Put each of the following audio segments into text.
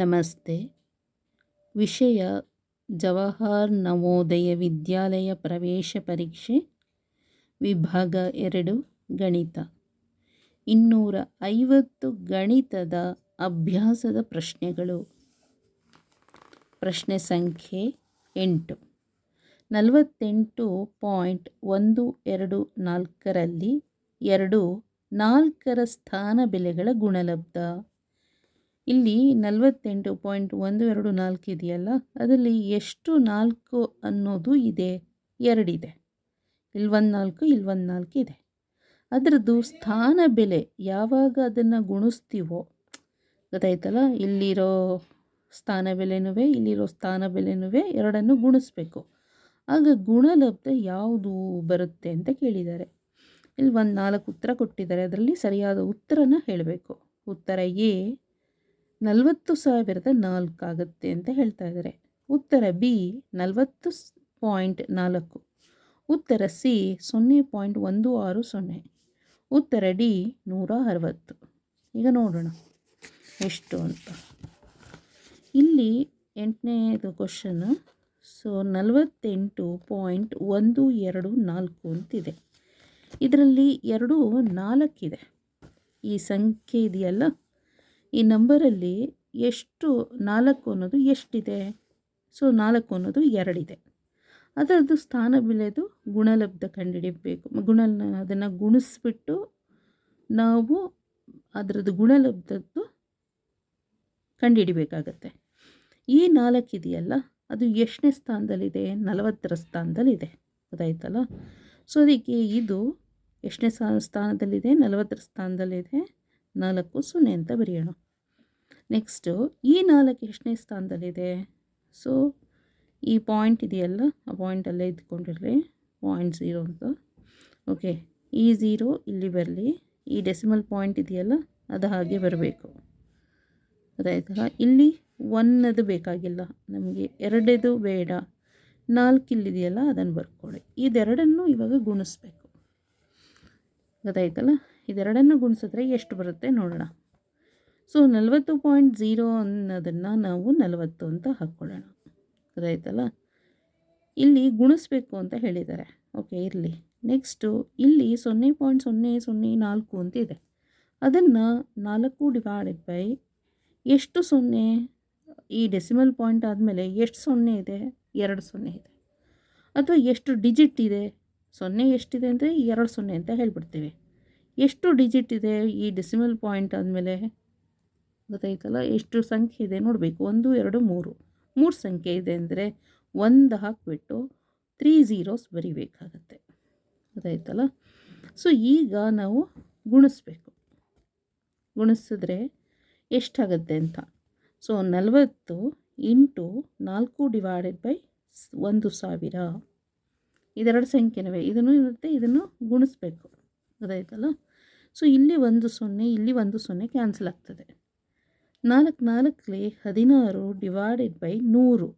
ನಮಸ್ತೆ ವಿಷಯ ಜವಾಹರ್ ನವೋದಯ ವಿದ್ಯಾಲಯ ಪ್ರವೇಶ ಪರೀಕ್ಷೆ ವಿಭಾಗ ಎರಡು ಗಣಿತ ಇನ್ನೂರ ಐವತ್ತು ಗಣಿತದ ಅಭ್ಯಾಸದ ಪ್ರಶ್ನೆಗಳು ಪ್ರಶ್ನೆ ಸಂಖ್ಯೆ ಎಂಟು ನಲವತ್ತೆಂಟು ಪಾಯಿಂಟ್ ಒಂದು ಎರಡು ನಾಲ್ಕರಲ್ಲಿ ಎರಡು ನಾಲ್ಕರ ಸ್ಥಾನ ಬೆಲೆಗಳ ಗುಣಲಬ್ಧ ಇಲ್ಲಿ ನಲವತ್ತೆಂಟು ಪಾಯಿಂಟ್ ಒಂದು ಎರಡು ನಾಲ್ಕು ಇದೆಯಲ್ಲ ಅದರಲ್ಲಿ ಎಷ್ಟು ನಾಲ್ಕು ಅನ್ನೋದು ಇದೆ ಎರಡಿದೆ ಇಲ್ಲಿ ಒಂದು ನಾಲ್ಕು ಇಲ್ಲಿ ಒಂದು ನಾಲ್ಕು ಇದೆ ಅದರದ್ದು ಸ್ಥಾನ ಬೆಲೆ ಯಾವಾಗ ಅದನ್ನು ಗುಣಿಸ್ತೀವೋ ಗೊತ್ತಾಯ್ತಲ್ಲ ಇಲ್ಲಿರೋ ಸ್ಥಾನ ಬೆಲೆನೂ ಇಲ್ಲಿರೋ ಸ್ಥಾನ ಬೆಲೆನೂ ಎರಡನ್ನು ಗುಣಿಸ್ಬೇಕು ಆಗ ಗುಣಲಬ್ಧ ಯಾವುದು ಬರುತ್ತೆ ಅಂತ ಕೇಳಿದ್ದಾರೆ ಇಲ್ಲಿ ಒಂದು ನಾಲ್ಕು ಉತ್ತರ ಕೊಟ್ಟಿದ್ದಾರೆ ಅದರಲ್ಲಿ ಸರಿಯಾದ ಉತ್ತರನ ಹೇಳಬೇಕು ಉತ್ತರ ಎ ನಲವತ್ತು ಸಾವಿರದ ನಾಲ್ಕು ಆಗುತ್ತೆ ಅಂತ ಹೇಳ್ತಾ ಇದ್ದಾರೆ ಉತ್ತರ ಬಿ ನಲವತ್ತು ಪಾಯಿಂಟ್ ನಾಲ್ಕು ಉತ್ತರ ಸಿ ಸೊನ್ನೆ ಪಾಯಿಂಟ್ ಒಂದು ಆರು ಸೊನ್ನೆ ಉತ್ತರ ಡಿ ನೂರ ಅರವತ್ತು ಈಗ ನೋಡೋಣ ಎಷ್ಟು ಅಂತ ಇಲ್ಲಿ ಎಂಟನೇದು ಕ್ವಶನ್ನು ಸೊ ನಲವತ್ತೆಂಟು ಪಾಯಿಂಟ್ ಒಂದು ಎರಡು ನಾಲ್ಕು ಅಂತಿದೆ ಇದರಲ್ಲಿ ಎರಡು ನಾಲ್ಕಿದೆ ಈ ಸಂಖ್ಯೆ ಇದೆಯಲ್ಲ ಈ ನಂಬರಲ್ಲಿ ಎಷ್ಟು ನಾಲ್ಕು ಅನ್ನೋದು ಎಷ್ಟಿದೆ ಸೊ ನಾಲ್ಕು ಅನ್ನೋದು ಎರಡಿದೆ ಅದರದ್ದು ಸ್ಥಾನ ಬೆಲೆದು ಗುಣಲಬ್ಧ ಕಂಡುಹಿಡಿಯಬೇಕು ಗುಣ ಅದನ್ನು ಗುಣಿಸ್ಬಿಟ್ಟು ನಾವು ಅದರದ್ದು ಗುಣಲಬ್ಧದ್ದು ಕಂಡುಹಿಡಿಬೇಕಾಗತ್ತೆ ಈ ನಾಲ್ಕು ಇದೆಯಲ್ಲ ಅದು ಎಷ್ಟನೇ ಸ್ಥಾನದಲ್ಲಿದೆ ನಲವತ್ತರ ಸ್ಥಾನದಲ್ಲಿದೆ ಅದಾಯ್ತಲ್ಲ ಸೊ ಅದಕ್ಕೆ ಇದು ಎಷ್ಟನೇ ಸ್ಥಾನದಲ್ಲಿದೆ ನಲವತ್ತರ ಸ್ಥಾನದಲ್ಲಿದೆ ನಾಲ್ಕು ಸೊನ್ನೆ ಅಂತ ಬರೆಯೋಣ ನೆಕ್ಸ್ಟು ಈ ನಾಲ್ಕು ಎಷ್ಟನೇ ಸ್ಥಾನದಲ್ಲಿದೆ ಸೊ ಈ ಪಾಯಿಂಟ್ ಇದೆಯಲ್ಲ ಆ ಪಾಯಿಂಟಲ್ಲೇ ಇದ್ಕೊಂಡಿರಲಿ ಪಾಯಿಂಟ್ ಝೀರೋ ಅಂತ ಓಕೆ ಈ ಝೀರೋ ಇಲ್ಲಿ ಬರಲಿ ಈ ಡೆಸಿಮಲ್ ಪಾಯಿಂಟ್ ಇದೆಯಲ್ಲ ಅದು ಹಾಗೆ ಬರಬೇಕು ಅದಾಯ್ತಲ್ಲ ಇಲ್ಲಿ ಒನ್ನದು ಬೇಕಾಗಿಲ್ಲ ನಮಗೆ ಎರಡದು ಬೇಡ ನಾಲ್ಕು ಇಲ್ಲಿದೆಯಲ್ಲ ಅದನ್ನು ಬರ್ಕೊಳ್ಳಿ ಇದೆರಡನ್ನು ಇವಾಗ ಗುಣಿಸ್ಬೇಕು ಗೊತ್ತಾಯ್ತಲ್ಲ ಇದೆರಡನ್ನು ಗುಣಿಸಿದ್ರೆ ಎಷ್ಟು ಬರುತ್ತೆ ನೋಡೋಣ ಸೊ ನಲವತ್ತು ಪಾಯಿಂಟ್ ಝೀರೋ ಅನ್ನೋದನ್ನು ನಾವು ನಲವತ್ತು ಅಂತ ಹಾಕ್ಕೊಳ್ಳೋಣ ಗೊತ್ತಾಯ್ತಲ್ಲ ಇಲ್ಲಿ ಗುಣಿಸ್ಬೇಕು ಅಂತ ಹೇಳಿದ್ದಾರೆ ಓಕೆ ಇರಲಿ ನೆಕ್ಸ್ಟು ಇಲ್ಲಿ ಸೊನ್ನೆ ಪಾಯಿಂಟ್ ಸೊನ್ನೆ ಸೊನ್ನೆ ನಾಲ್ಕು ಅಂತ ಇದೆ ಅದನ್ನು ನಾಲ್ಕು ಡಿವೈಡೆಡ್ ಬೈ ಎಷ್ಟು ಸೊನ್ನೆ ಈ ಡೆಸಿಮಲ್ ಪಾಯಿಂಟ್ ಆದಮೇಲೆ ಎಷ್ಟು ಸೊನ್ನೆ ಇದೆ ಎರಡು ಸೊನ್ನೆ ಇದೆ ಅಥವಾ ಎಷ್ಟು ಡಿಜಿಟ್ ಇದೆ ಸೊನ್ನೆ ಎಷ್ಟಿದೆ ಅಂದರೆ ಎರಡು ಸೊನ್ನೆ ಅಂತ ಹೇಳ್ಬಿಡ್ತೀವಿ ಎಷ್ಟು ಡಿಜಿಟ್ ಇದೆ ಈ ಡೆಸಿಮಲ್ ಪಾಯಿಂಟ್ ಆದಮೇಲೆ ಗೊತ್ತಾಯ್ತಲ್ಲ ಎಷ್ಟು ಸಂಖ್ಯೆ ಇದೆ ನೋಡಬೇಕು ಒಂದು ಎರಡು ಮೂರು ಮೂರು ಸಂಖ್ಯೆ ಇದೆ ಅಂದರೆ ಒಂದು ಹಾಕಿಬಿಟ್ಟು ತ್ರೀ ಝೀರೋಸ್ ಬರಿಬೇಕಾಗತ್ತೆ ಗೊತ್ತಾಯ್ತಲ್ಲ ಸೊ ಈಗ ನಾವು ಗುಣಿಸ್ಬೇಕು ಗುಣಿಸಿದ್ರೆ ಎಷ್ಟಾಗತ್ತೆ ಅಂತ ಸೊ ನಲವತ್ತು ಇಂಟು ನಾಲ್ಕು ಡಿವೈಡೆಡ್ ಬೈ ಒಂದು ಸಾವಿರ ಇದೆರಡು ಸಂಖ್ಯೆನವೇ ಇದನ್ನು ಇರುತ್ತೆ ಇದನ್ನು ಗುಣಿಸ್ಬೇಕು ಗೊತ್ತಾಯ್ತಲ್ಲ ಸೊ ಇಲ್ಲಿ ಒಂದು ಸೊನ್ನೆ ಇಲ್ಲಿ ಒಂದು ಸೊನ್ನೆ ಕ್ಯಾನ್ಸಲ್ ಆಗ್ತದೆ ನಾಲ್ಕು ಲೇ ಹದಿನಾರು ಡಿವೈಡೆಡ್ ಬೈ ನೂರು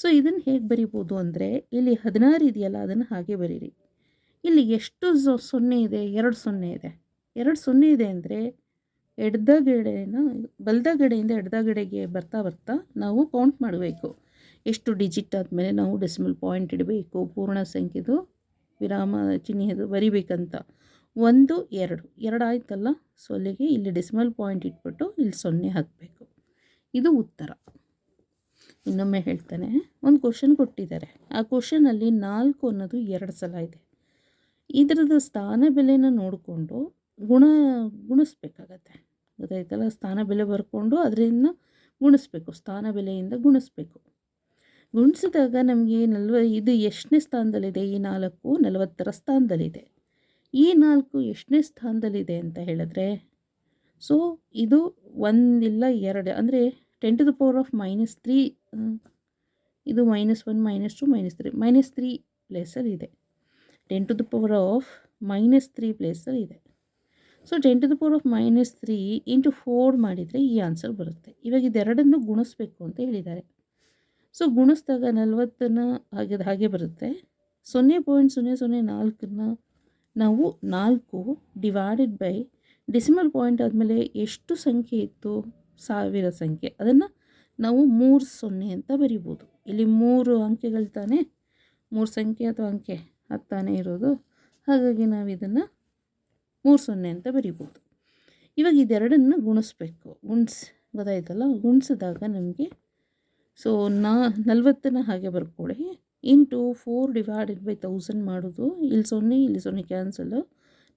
ಸೊ ಇದನ್ನು ಹೇಗೆ ಬರಿಬೋದು ಅಂದರೆ ಇಲ್ಲಿ ಹದಿನಾರು ಇದೆಯಲ್ಲ ಅದನ್ನು ಹಾಗೆ ಬರೀರಿ ಇಲ್ಲಿ ಎಷ್ಟು ಸೊನ್ನೆ ಇದೆ ಎರಡು ಸೊನ್ನೆ ಇದೆ ಎರಡು ಸೊನ್ನೆ ಇದೆ ಅಂದರೆ ಎಡ್ದಗಡೆನ ಬಲ್ದಗಡೆಯಿಂದ ಎಡ್ದಗಡೆಗೆ ಬರ್ತಾ ಬರ್ತಾ ನಾವು ಕೌಂಟ್ ಮಾಡಬೇಕು ಎಷ್ಟು ಡಿಜಿಟ್ ಆದಮೇಲೆ ನಾವು ಡೆಸಿಮಲ್ ಪಾಯಿಂಟ್ ಇಡಬೇಕು ಪೂರ್ಣ ಸಂಖ್ಯೆದು ವಿರಾಮ ಚಿಹ್ನೆದು ಬರಿಬೇಕಂತ ಒಂದು ಎರಡು ಎರಡು ಆಯ್ತಲ್ಲ ಸೊ ಅಲ್ಲಿಗೆ ಇಲ್ಲಿ ಡೆಸಿಮಲ್ ಪಾಯಿಂಟ್ ಇಟ್ಬಿಟ್ಟು ಇಲ್ಲಿ ಸೊನ್ನೆ ಹಾಕಬೇಕು ಇದು ಉತ್ತರ ಇನ್ನೊಮ್ಮೆ ಹೇಳ್ತಾನೆ ಒಂದು ಕ್ವಶನ್ ಕೊಟ್ಟಿದ್ದಾರೆ ಆ ಕ್ವಶನಲ್ಲಿ ನಾಲ್ಕು ಅನ್ನೋದು ಎರಡು ಸಲ ಇದೆ ಇದರದ್ದು ಸ್ಥಾನ ಬೆಲೆನ ನೋಡಿಕೊಂಡು ಗುಣ ಗುಣಿಸ್ಬೇಕಾಗತ್ತೆ ಗೊತ್ತಾಯ್ತಲ್ಲ ಸ್ಥಾನ ಬೆಲೆ ಬರ್ಕೊಂಡು ಅದರಿಂದ ಗುಣಿಸ್ಬೇಕು ಸ್ಥಾನ ಬೆಲೆಯಿಂದ ಗುಣಿಸ್ಬೇಕು ಗುಣಿಸಿದಾಗ ನಮಗೆ ನಲ್ವ ಇದು ಎಷ್ಟನೇ ಸ್ಥಾನದಲ್ಲಿದೆ ಈ ನಾಲ್ಕು ನಲವತ್ತರ ಸ್ಥಾನದಲ್ಲಿದೆ ಈ ನಾಲ್ಕು ಎಷ್ಟನೇ ಸ್ಥಾನದಲ್ಲಿದೆ ಅಂತ ಹೇಳಿದ್ರೆ ಸೊ ಇದು ಒಂದಿಲ್ಲ ಎರಡು ಅಂದರೆ ten to the power of minus three ಇದು minus one minus two minus three minus three ಪ್ಲೇಸಲ್ಲಿ ಇದೆ ten to the power of minus three ಪ್ಲೇಸಲ್ಲಿ ಇದೆ so ten to the power of minus three into four ಮಾಡಿದರೆ ಈ answer ಬರುತ್ತೆ ಇವಾಗ ಇದೆರಡನ್ನು ಗುಣಿಸ್ಬೇಕು ಅಂತ ಹೇಳಿದ್ದಾರೆ ಸೊ ಗುಣಿಸ್ದಾಗ ನಲ್ವತ್ತನ್ನು ಹಾಗೆ ಹಾಗೆ ಬರುತ್ತೆ ಸೊನ್ನೆ ಪಾಯಿಂಟ್ ಸೊನ್ನೆ ಸೊನ್ನೆ ನಾಲ್ಕನ್ನು ನಾವು ನಾಲ್ಕು ಡಿವೈಡೆಡ್ ಬೈ ಡಿಸಿಮಲ್ ಪಾಯಿಂಟ್ ಆದಮೇಲೆ ಎಷ್ಟು ಸಂಖ್ಯೆ ಇತ್ತು ಸಾವಿರ ಸಂಖ್ಯೆ ಅದನ್ನು ನಾವು ಮೂರು ಸೊನ್ನೆ ಅಂತ ಬರಿಬೋದು ಇಲ್ಲಿ ಮೂರು ಅಂಕೆಗಳು ತಾನೇ ಮೂರು ಸಂಖ್ಯೆ ಅಥವಾ ಅಂಕೆ ಅದು ಇರೋದು ಹಾಗಾಗಿ ನಾವು ಇದನ್ನು ಮೂರು ಸೊನ್ನೆ ಅಂತ ಬರಿಬೋದು ಇವಾಗ ಇದೆರಡನ್ನು ಗುಣಿಸ್ಬೇಕು ಗುಣಿಸ್ ಗೊತ್ತಾಯ್ತಲ್ಲ ಗುಣಿಸಿದಾಗ ನಮಗೆ ಸೊ ನಾ ನಲ್ವತ್ತನ್ನು ಹಾಗೆ ಬರ್ಕೊಳ್ಳಿ into four divided by thousand ಮಾಡೋದು ಇಲ್ಲಿ ಸೊನ್ನೆ ಇಲ್ಲಿ ಸೊನ್ನೆ ಕ್ಯಾನ್ಸಲ್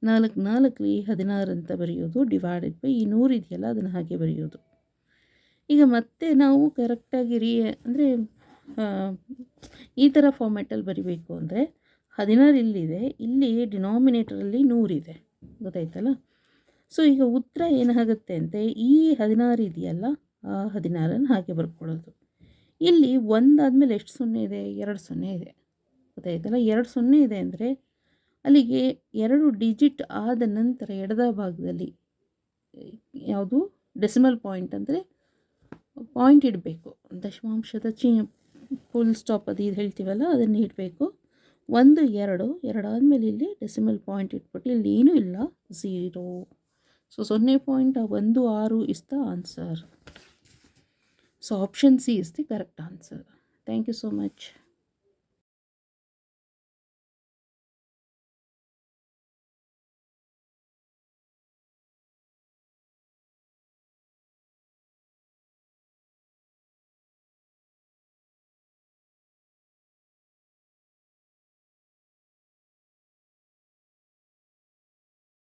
ನಾಲ್ಕು ನಾಲ್ಕಲಿ ಹದಿನಾರು ಅಂತ ಬರೆಯೋದು ಡಿವೈಡೆಡ್ ಬೈ ಈ ನೂರು ಇದೆಯಲ್ಲ ಅದನ್ನು ಹಾಗೆ ಬರೆಯೋದು ಈಗ ಮತ್ತೆ ನಾವು ಕರೆಕ್ಟಾಗಿ ರೀ ಅಂದರೆ ಈ ಥರ ಫಾರ್ಮೆಟಲ್ಲಿ ಬರಿಬೇಕು ಅಂದರೆ ಹದಿನಾರು ಇಲ್ಲಿದೆ ಇಲ್ಲಿ ಡಿನಾಮಿನೇಟರಲ್ಲಿ ನೂರಿದೆ ಗೊತ್ತಾಯ್ತಲ್ಲ ಸೊ ಈಗ ಉತ್ತರ ಏನಾಗುತ್ತೆ ಅಂತೆ ಈ ಹದಿನಾರು ಇದೆಯಲ್ಲ ಆ ಹದಿನಾರನ್ನು ಹಾಗೆ ಬರ್ಕೊಳ್ಳೋದು ಇಲ್ಲಿ ಒಂದಾದಮೇಲೆ ಎಷ್ಟು ಸೊನ್ನೆ ಇದೆ ಎರಡು ಸೊನ್ನೆ ಇದೆ ಗೊತ್ತಾಯ್ತಲ್ಲ ಎರಡು ಸೊನ್ನೆ ಇದೆ ಅಂದರೆ ಅಲ್ಲಿಗೆ ಎರಡು ಡಿಜಿಟ್ ಆದ ನಂತರ ಎಡದ ಭಾಗದಲ್ಲಿ ಯಾವುದು ಡೆಸಿಮಲ್ ಪಾಯಿಂಟ್ ಅಂದರೆ ಪಾಯಿಂಟ್ ಇಡಬೇಕು ದಶಮಾಂಶದ ಚಿ ಫುಲ್ ಸ್ಟಾಪ್ ಅದು ಇದು ಹೇಳ್ತೀವಲ್ಲ ಅದನ್ನು ಇಡಬೇಕು ಒಂದು ಎರಡು ಎರಡಾದಮೇಲೆ ಇಲ್ಲಿ ಡೆಸಿಮಲ್ ಪಾಯಿಂಟ್ ಇಟ್ಬಿಟ್ಟು ಇಲ್ಲಿ ಏನೂ ಇಲ್ಲ ಝೀರೋ ಸೊ ಸೊನ್ನೆ ಪಾಯಿಂಟ್ ಒಂದು ಆರು is the answer So option C is the correct answer. Thank you so much.